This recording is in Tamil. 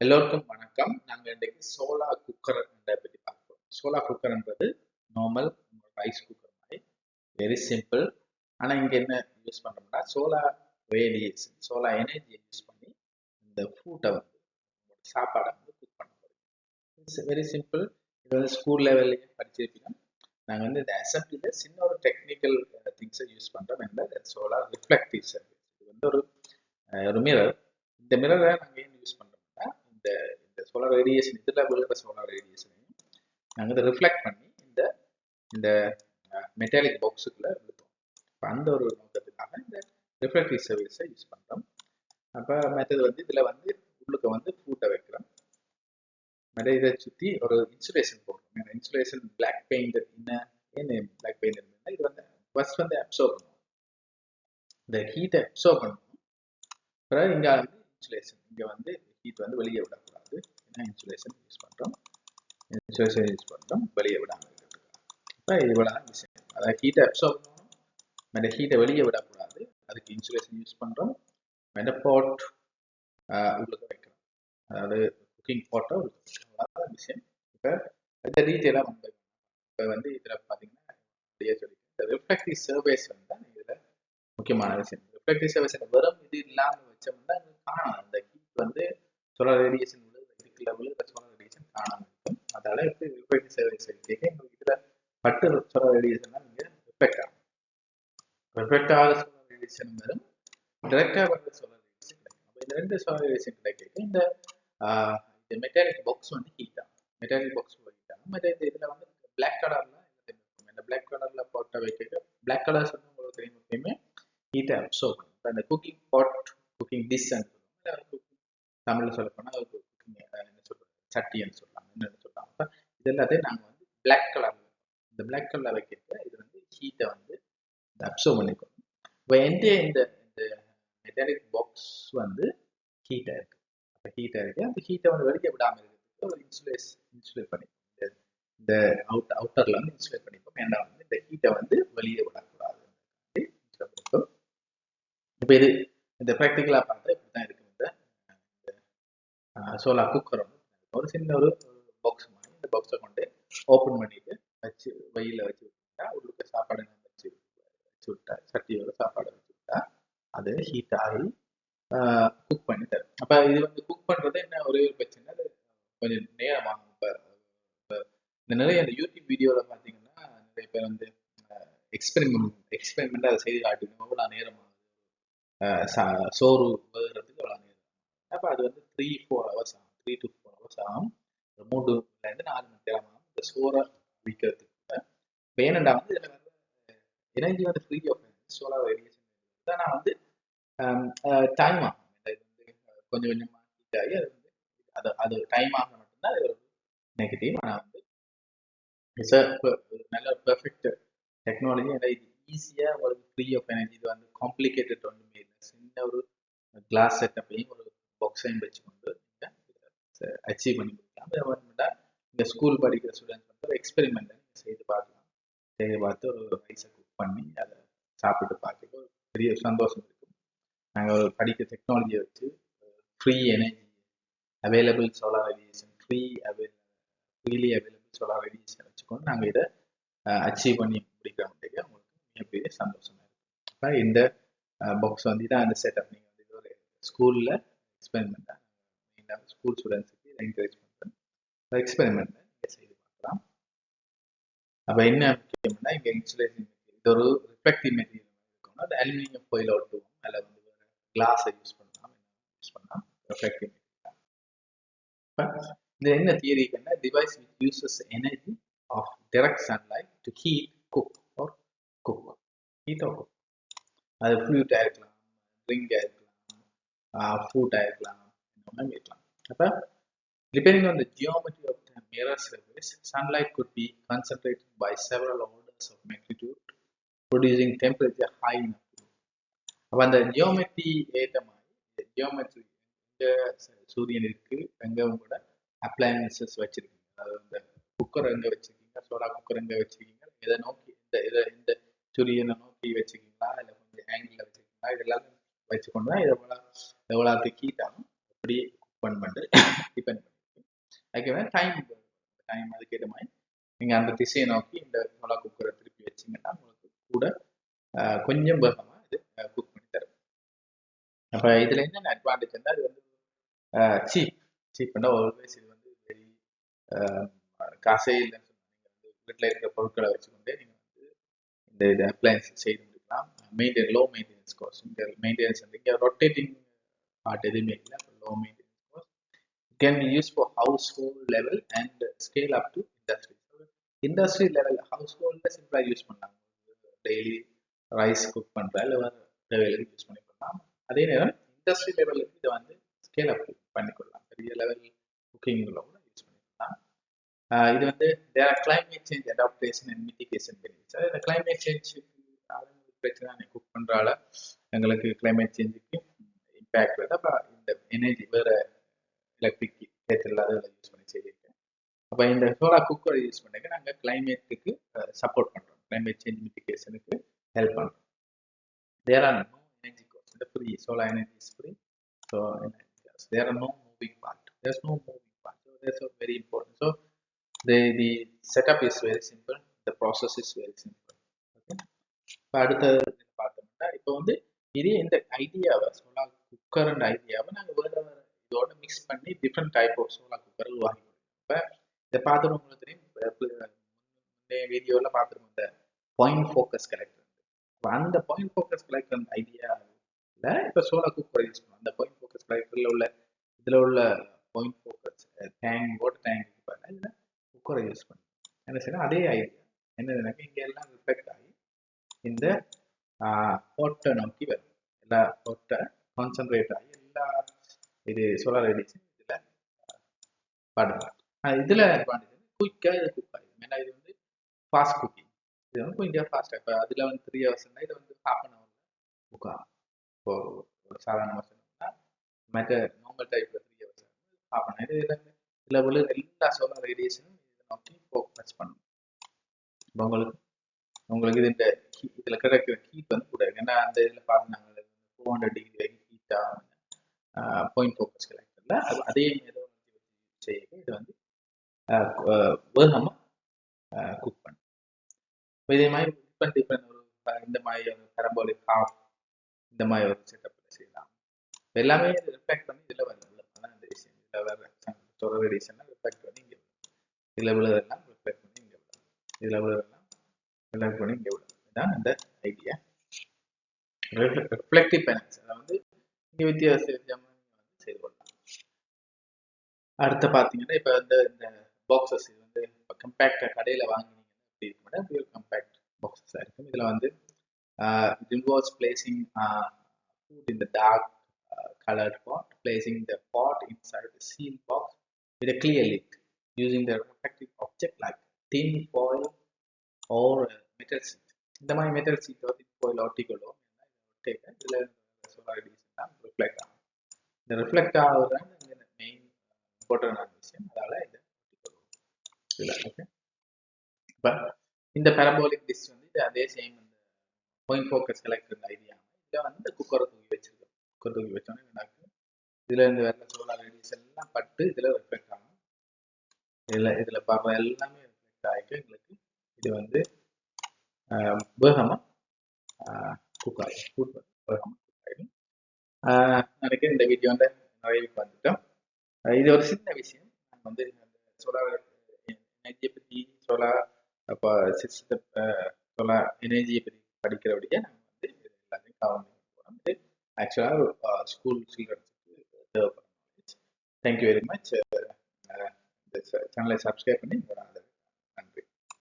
எல்லோருக்கும் வணக்கம். நாங்கள் இன்றைக்கு சோலா குக்கர் பற்றி பார்ப்போம் சோலா குக்கர்ன்றது நார்மல் ரைஸ் குக்கர் மாதிரி வெரி சிம்பிள் ஆனால் இங்கே என்ன யூஸ் பண்ணுறோம்னா சோலா ரேடியேஷன் சோலா எனர்ஜியை யூஸ் பண்ணி இந்த ஃபுட்டை வந்து சாப்பாடை வந்து குக் பண்ண போகிறோம் வெரி சிம்பிள் இது வந்து ஸ்கூல் லெவல்லையும் படிச்சிருப்பீங்க. நாங்கள் வந்து இந்த அசம்பிளியில் சின்ன ஒரு டெக்னிக்கல் திங்ஸை யூஸ் பண்ணுறோம் இந்த சோலா ரிஃப்ளெக்டிவ் சர்வீஸ் இது வந்து ஒரு ஒரு மிரர் இந்த மிரரை நாங்கள் ஏன் யூஸ் பண்ணுறோம் இந்த இந்த சோலார் ரேடியேஷன் இதில் விழுகிற சோலார் ரேடியேஷனையும் நாங்கள் இதை ரிஃப்ளெக்ட் பண்ணி இந்த இந்த மெட்டாலிக் பாக்ஸுக்குள்ளே விழுத்தோம் இப்போ அந்த ஒரு நோக்கத்துக்காக இந்த ரிஃப்ளெக்டிவ் சர்வீஸை யூஸ் பண்ணுறோம் அப்போ மற்றது வந்து இதில் வந்து உள்ளுக்கு வந்து ஃபூட்டை வைக்கிறோம். மற்ற இதை சுற்றி ஒரு இன்சுலேஷன் போடுறோம். இன்சுலேஷன் பிளாக் பெயிண்ட் என்ன ஏன் பிளாக் பெயிண்ட் இருந்ததுன்னா இது வந்து ஃபர்ஸ்ட் வந்து அப்சர்வ் பண்ணுவோம். இந்த ஹீட்டை அப்சர்வ் பண்ணுவோம். பிறகு இங்கே வந்து இன்சுலேஷன் இங்கே வந்து ஹீட் வந்து வெளியே விடக்கூடாது. ஏன்னா இன்சுலேஷன் யூஸ் பண்ணுறோம் இன்சுலேஷன் யூஸ் பண்ணுறோம் வெளியே விடாமல் இப்போ இவ்வளோ தான் விஷயம். அதாவது ஹீட்டை அப்சர்வ் பண்ணணும். மற்ற ஹீட்டை வெளியே விடக்கூடாது. அதுக்கு இன்சுலேஷன் யூஸ் பண்ணுறோம் மற்ற பாட் உள்ளுக்கு வைக்கிறோம். அதாவது குக்கிங் பாட்டை உள்ளுக்கு அவ்வளோதான் விஷயம். இப்போ இந்த டீட்டெயிலாக வந்து இப்போ வந்து இதில் பார்த்தீங்கன்னா சொல்லி இந்த ரிஃப்ளெக்டிவ் சர்வேஸ் வந்து இதில் முக்கியமான விஷயம். ரிஃப்ளெக்டிவ் சர்வேஸ் வெறும் இது இல்லாமல் வச்சோம்னா காணும். அந்த ஹீட் வந்து சோலார் ரேடியேஷன் உள்ளது இதுக்கு லெவலில் சோலார் ரேடியேஷன் காணாமல் இருக்கும் அதால எப்படி ரிஃப்ளெக்டிவ் சேவை கேட்க எங்களுக்கு இதில் பட்டு சோலார் ரேடியேஷன் நீங்கள் ரிஃபெக்ட் ஆகும். ரிஃபெக்ட் ஆக சோலார் ரேடியேஷன் வரும். டிரெக்டாக வந்து சோலார் ரேடியேஷன் கிடைக்கும். அப்போ இந்த ரெண்டு சோலார் ரேடியேஷன் கிடைக்க இந்த இந்த மெட்டாலிக் பாக்ஸ் வந்து ஹீட் ஆகும். மெட்டாலிக் பாக்ஸ் ஹீட் ஆகும். மற்ற இந்த இதில் வந்து பிளாக் கலரில் இந்த பிளாக் கலரில் போட்ட வைக்க பிளாக் கலர்ஸ் வந்து உங்களுக்கு தெரியும் எப்பயுமே ஹீட் ஆகும். ஸோ அந்த குக்கிங் பாட் குக்கிங் டிஷ் தமிழில் சொல்ல போனால் குக்கிங் என்ன சொல்றது சட்டின்னு சொல்லலாம் என்னன்னு சொல்லலாம் அப்போ இது எல்லாத்தையும் நாங்கள் வந்து பிளாக் கலரில் இந்த பிளாக் கலரில் வைக்கிறத இது வந்து ஹீட்டை வந்து அப்சர்வ் பண்ணிக்கும். இப்போ எந்த இந்த இந்த மெட்டாலிக் பாக்ஸ் வந்து ஹீட்டாக இருக்கு. அப்போ ஹீட்டாக இருக்கு. அந்த ஹீட்டை வந்து வெளியே விடாமல் இருக்கிறதுக்கு ஒரு இன்சுலேஸ் இன்சுலேட் பண்ணி இந்த- இந்த அவுட் அவுட்டரில் வந்து இன்சுலேட் பண்ணிப்போம். ஏன்னா வந்து இந்த ஹீட்டை வந்து வெளியே விடக்கூடாது இப்போ இது இந்த ப்ராக்டிக்கலாக பார்த்தா இப்படி தான் இருக்கும் இந்த சோலா குக்கர் ஒன்று ஒரு சின்ன ஒரு பாக்ஸ் மாதிரி இந்த பாக்ஸை கொண்டு ஓப்பன் பண்ணிட்டு வச்சு வெயில வச்சு விட்டா உள்ளுக்கு சாப்பாடு வச்சு வச்சு விட்டா சட்டியோட சாப்பாடு வச்சு விட்டா அது ஹீட் ஆகி குக் பண்ணி தரும். அப்போ இது வந்து குக் பண்ணுறது என்ன ஒரே ஒரு பிரச்சனை அது கொஞ்சம் நேரமாகும் இப்போ இந்த நிறைய இந்த யூடியூப் வீடியோவில் பார்த்தீங்கன்னா நிறைய பேர் வந்து எக்ஸ்பெரிமெண்ட் எக்ஸ்பெரிமெண்ட் அதை செய்து காட்டணும் எவ்வளோ நேரம் ஆகுது. சோறு வேகிறதுக்கு அப்போ அது வந்து த்ரீ ஃபோர் ஹவர்ஸ் ஆகும். த்ரீ டு ஃபோர் ஹவர்ஸ் ஆகும். ஒரு நாலு மணி நேரம் ஆகும். இந்த சோறை விற்கிறதுக்கு கூட. இப்போ ஏனண்டா வந்து இதில் வந்து எனர்ஜி வந்து ஃப்ரீ ஆஃப் சோலார் ரேடியேஷன் ஆனால் வந்து டைம் ஆகும். இந்த இது வந்து கொஞ்சம் கொஞ்சமாக ஹீட் ஆகி அது வந்து அது அது டைம் ஆக மட்டும்தான் அது ஒரு நெகட்டிவ் ஆனால் வந்து இட்ஸ் நல்ல பெர்ஃபெக்ட் டெக்னாலஜி ஏன்னா இது ஈஸியாக உங்களுக்கு ஃப்ரீ ஆஃப் எனர்ஜி இது வந்து காம்ப்ளிகேட்டட் ஒன்றுமே இல்லை. சின்ன ஒரு கிளாஸ் செட்டப்பையும் ஒரு பாக்ஸையும் வச்சுக்கொண்டு நீங்கள் அச்சீவ் பண்ணி கொடுக்கலாம் அதை வந்து இந்த ஸ்கூல் படிக்கிற ஸ்டூடெண்ட்ஸ் வந்து ஒரு எக்ஸ்பெரிமெண்ட்டை நீங்கள் செய்து பார்க்கலாம். செய்து பார்த்து ஒரு ரைஸை குக் பண்ணி அதை சாப்பிட்டு பார்க்க ஒரு பெரிய சந்தோஷம் இருக்கும். நாங்கள் ஒரு படிக்கிற டெக்னாலஜியை வச்சு free energy available solar radiation free avail freely available solar radiation வச்சுக்கொண்டு நாங்கள் இதை அச்சீவ் பண்ணி முடிக்கிற முடியாது உங்களுக்கு மிகப்பெரிய சந்தோஷமாக இருக்கும். அப்போ இந்த பாக்ஸ் வந்து இதான் அந்த செட்டப் நீங்கள் வந்து ஒரு ஸ்கூலில் எக்ஸ்பெரிமெண்ட்டாக மெயினாக ஸ்கூல் ஸ்டூடெண்ட்ஸுக்கு இதை என்கரேஜ் பண்ணுறேன் அந்த எக்ஸ்பெரிமெண்ட்டை நீங்கள் செய்து பார்க்கலாம். அப்போ என்ன முக்கியம்னா இங்கே இன்சுலேஷன் இது ஒரு ரிஃப்ளெக்டிவ் மெட்டீரியல் இருக்கணும். அது அலுமினியம் ஃபோயில் ஒட்டுவோம். அதில் வந்து கிளாஸை யூஸ் பண்ணலாம். யூஸ் பண்ணலாம்? ரிஃப்ளெக்டிவ் மெட்டீரியல் இப்போ இது என்ன தியரிக்குன்னா device with uses energy of direct sunlight to heat cook or cook heat or cook அது ஃப்ளூட்டாக இருக்கலாம். ட்ரிங்காக இருக்கலாம் ஃப்ரூட்டாக கேட்கலாம். இந்த அப்போ depending on the geometry of the mirror surface sunlight could be concentrated by several orders of magnitude producing temperature high enough. அப்போ அந்த ஜியோமெட்ரி ஏற்ற மாதிரி ஜியோமெட்ரி எங்கே சூரியன் இருக்குது எங்கே உங்களோட அப்ளையன்சஸ் வச்சிருக்கீங்க. அதாவது இந்த குக்கர் எங்கே வச்சுருக்கீங்க சோடா குக்கர் எங்கே வச்சுருக்கீங்க இதை நோக்கி இந்த இதை இந்த சூரியனை நோக்கி வச்சிருக்கீங்களா இல்லை கொஞ்சம் ஆங்கிளில் வச்சிருக்கீங்களா இதெல்லாம் வச்சுக்கொண்டு தான் இதை எவ்வளோ எவ்வளோ ஹீட் ஆகும் அப்படி குக் பண்ணிட்டு. டிபெண்ட் பண்ணி அதுக்கு டைம் டைம் அதுக்கேற்ற மாதிரி நீங்கள் அந்த திசையை நோக்கி இந்த மிளகா குக்கரை திருப்பி வச்சிங்கன்னா உங்களுக்கு கூட கொஞ்சம் வேகமாக இது குக் பண்ணி தரும். அப்போ இதில் என்னென்ன அட்வான்டேஜ்னா இது வந்து சீப் சீப்னா ஆல்வேஸ் இது வந்து வெரி காசே இல்லைன்னு சொன்னாங்க. வீட்டில் இருக்கிற பொருட்களை வச்சுக்கொண்டே நீங்கள் வந்து இந்த இது அப்ளைன்ஸ் செய்து மெயின்டைன் லோ மெயின்டெனன்ஸ் கோர்ஸ் இங்கே மெயின்டெனன்ஸ் வந்து இங்கே ரொட்டேட்டிங் பார்ட் எதுவுமே இல்லை. Low maintenance course can use for household level and scale up to industry industry level house ஹோல்டில் சிம்பிளாக யூஸ் பண்ணலாம். டெய்லி ரைஸ் குக் பண்ணுற இல்லை லெவலுக்கு யூஸ் பண்ணி பண்ணலாம். அதே நேரம் இண்டஸ்ட்ரி லெவலுக்கு இதை வந்து ஸ்கேல் அப் பண்ணிக்கொள்ளலாம் பெரிய லெவல் குக்கிங்கில் கூட யூஸ் பண்ணிக்கலாம் இது வந்து their climate change adaptation and mitigation benefits இந்த கிளைமேட் சேஞ்சுக்கு பிரச்சனை குக் பண்ணுறால எங்களுக்கு கிளைமேட் சேஞ்சுக்கு இம்பேக்ட் வருது. அப்போ இந்த எனர்ஜி வேறு எலக்ட்ரிக் கேட்டில் அதில் யூஸ் பண்ணி செய்திருக்கேன். அப்போ இந்த சோலார் குக்கரை யூஸ் பண்ணிக்க நாங்கள் கிளைமேட்டுக்கு சப்போர்ட் பண்ணுறோம் கிளைமேட் சேஞ்ச் மிட்டிகேஷனுக்கு ஹெல்ப் பண்ணுறோம் there are no energy course இந்த free solar energy is free so there are no moving part there's no moving part so there's very important so the the setup is very simple. The process is very simple. இப்போ அடுத்தது பார்த்தோம்னா இப்போ வந்து இதே இந்த ஐடியாவை சோலா குக்கர் அண்ட் ஐடியாவை நாங்கள் வேற இதோட மிக்ஸ் பண்ணி different type of solar cooker உருவாக்கி இப்போ இதை பார்த்தோம் உங்களுக்கு தெரியும். முந்தைய வீடியோவில் பார்த்துருக்கோம் இந்த பாயிண்ட் ஃபோக்கஸ் கலெக்டர் அந்த பாயிண்ட் ஃபோக்கஸ் கலெக்டர் அந்த ஐடியாவில் இப்போ சோலா குக்கர் யூஸ் பண்ணுவோம் அந்த பாயிண்ட் ஃபோக்கஸ் கலெக்டரில் உள்ள இதில் உள்ள point focus tank water tank இதில் குக்கரை யூஸ் பண்ணுவோம் என்ன செய்யணும் அதே ஐடியா என்னதுனாக்கா எல்லாம் ரிஃப்ளெக்ட் ஆகி இந்த ஹோட்டை நோக்கி வரும் எல்லா ஹோட்டை கான்சன்ட்ரேட் ஆகி எல்லா இது சோலார் ரேடியேஷன் இதில் படுறோம் இதில் அட்வான்டேஜ் குயிக்காக இது குக் ஆகிடும் ஏன்னா இது வந்து ஃபாஸ்ட் குக்கிங் இது வந்து கொஞ்சம் ஃபாஸ்ட்டாக இப்போ அதில் வந்து த்ரீ ஹவர்ஸ்னா இது வந்து ஹாஃப் அன் ஹவரில் குக் ஆகும். இப்போ ஒரு சாதாரண வருஷம்னா மற்ற நார்மல் டைப்பில் three hours half an hour இதில் இதில் உள்ள எல்லா சோலார் ரேடியேஷனும் இதை நோக்கி ஃபோக்கஸ் பண்ணும் இப்போ உங்களுக்கு உங்களுக்கு இது இந்த இதில் கிடைக்கிற ஹீட் வந்து கூட ஏன்னா அந்த இதில் பாருங்க ஃபோர் ஹண்ட்ரட் டிகிரி வரைக்கும் ஹீட்டாக பாயிண்ட் ஃபோக்கஸ் கலெக்டரில் அது அதே ஏதோ செய்ய இது வந்து வேகமாக குக் பண்ணும் இதே மாதிரி டிஃப்ரெண்ட் டிஃப்ரெண்ட் ஒரு இந்த மாதிரி ஒரு பெரம்போலிக் ஹாஃப் இந்த மாதிரி ஒரு செட்டப்பில் செய்யலாம். எல்லாமே ரிஃப்ளெக்ட் பண்ணி இதில் வருது. அதான் இந்த விஷயம் இதில் வர தொடர் ரேடியேஷன்லாம் ரிஃப்ளெக்ட் பண்ணி இங்கே இதில் விழுதெல்லாம் ரிஃப்ளெக்ட் பண்ணி இங்கே இதில் விழுதெல்லாம் எல்லாருக்கும் பண்ணி இங்கே விடும் இதுதான் அந்த ஐடியா ரிஃப்ளெக்டிவ் பேனல்ஸ் அதை வந்து இங்கே வித்தியாச வித்தியாசமாக வந்து செய்து கொள்ளலாம். அடுத்து பார்த்தீங்கன்னா இப்போ வந்து இந்த பாக்ஸஸ் இது வந்து இப்போ கம்பேக்டாக கடையில் வாங்கினீங்கன்னா இருக்க மாட்டேன் பியூர் கம்பேக்ட் பாக்ஸஸாக இருக்கும். இதில் வந்து it involves placing food in the dark colored pot, placing the pot inside the sealed box with a clear lid, using the reflective object like tin foil or uh, metal sheet இந்த மாதிரி மெட்டல் சீட்டோ தின் foil ஒட்டிக்கொள்ளும் இதில் சோலார் ரிஃப்ளெக்ட் ஆகும் இந்த ரிஃப்ளெக்ட் ஆகுறது தான் மெயின் இம்பார்ட்டண்டான விஷயம். அதால் இதை ஒட்டிக்கொள்ளும் இதில் ஓகே இப்போ இந்த பெரபோலிக் டிஷ் வந்து இது அதே சேம் இந்த பாயிண்ட் ஃபோக்கஸ் கலெக்டர் ஐடியா இதில் வந்து இந்த குக்கரை தூக்கி வச்சிருக்கோம். குக்கர் தூக்கி வச்சோன்னே நடக்கும் இதில் இந்த வெள்ளை சோலார் ரேடியஸ் எல்லாம் பட்டு இதில் ரிஃப்ளெக்ட் ஆகும். இதில் இதில் படுற எல்லாமே ரிஃப்ளெக்ட் ஆகிட்டு எங்களுக்கு இது வந்து வேகமாக குக் ஆகும் ஃபுட் வந்து வேகமாக குக் ஆகிடும் நினைக்கிறேன் இந்த வீடியோ வந்து நிறைய வந்துட்டோம் இது ஒரு சின்ன விஷயம். நான் வந்து சோலார் எனர்ஜியை பற்றி சோலார் அப்போ சிஸ்டத்தை சோலார் எனர்ஜியை பற்றி படிக்கிறபடியே நம்ம வந்து இது எல்லாத்தையும் கவர் பண்ணி போகிறோம் இது ஆக்சுவலாக ஸ்கூல் சில்ட்ரன்ஸுக்கு தேவைப்படும். தேங்க்யூ வெரி மச் இந்த சேனலை சப்ஸ்கிரைப் பண்ணி உங்களோட